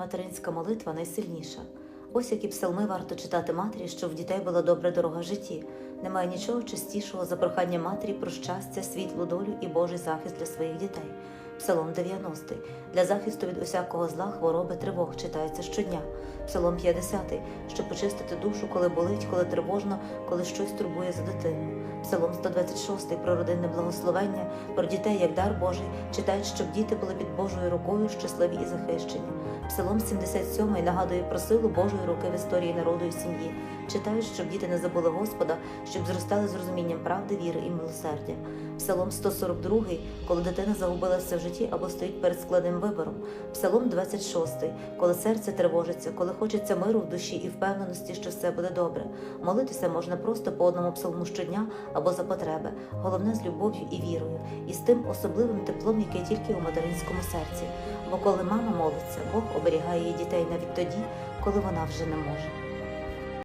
Материнська молитва найсильніша. Ось які псалми варто читати матері, щоб в дітей була добра дорога житті. Немає нічого чистішого за прохання матері про щастя, світлу долю і Божий захист для своїх дітей. Псалом 90. Для захисту від усякого зла, хвороби, тривог читається щодня. Псалом 50. Щоб почистити душу, коли болить, коли тривожно, коли щось турбує за дитину. Псалом 126 про родинне благословення, про дітей як дар Божий, читають, щоб діти були під Божою рукою, щасливі і захищені. Псалом 77 нагадує про силу Божої руки в історії народу і сім'ї. Читають, щоб діти не забули Господа, щоб зростали з розумінням правди, віри і милосердя. Псалом 142, коли дитина загубила все в житті або стоїть перед складним вибором. Псалом 26, коли серце тривожиться, коли хочеться миру в душі і впевненості, що все буде добре. Молитися можна просто по одному псалму щодня або за потреби, головне з любов'ю і вірою, і з тим особливим теплом, яке тільки у материнському серці. Бо коли мама молиться, Бог оберігає її дітей навіть тоді, коли вона вже не може.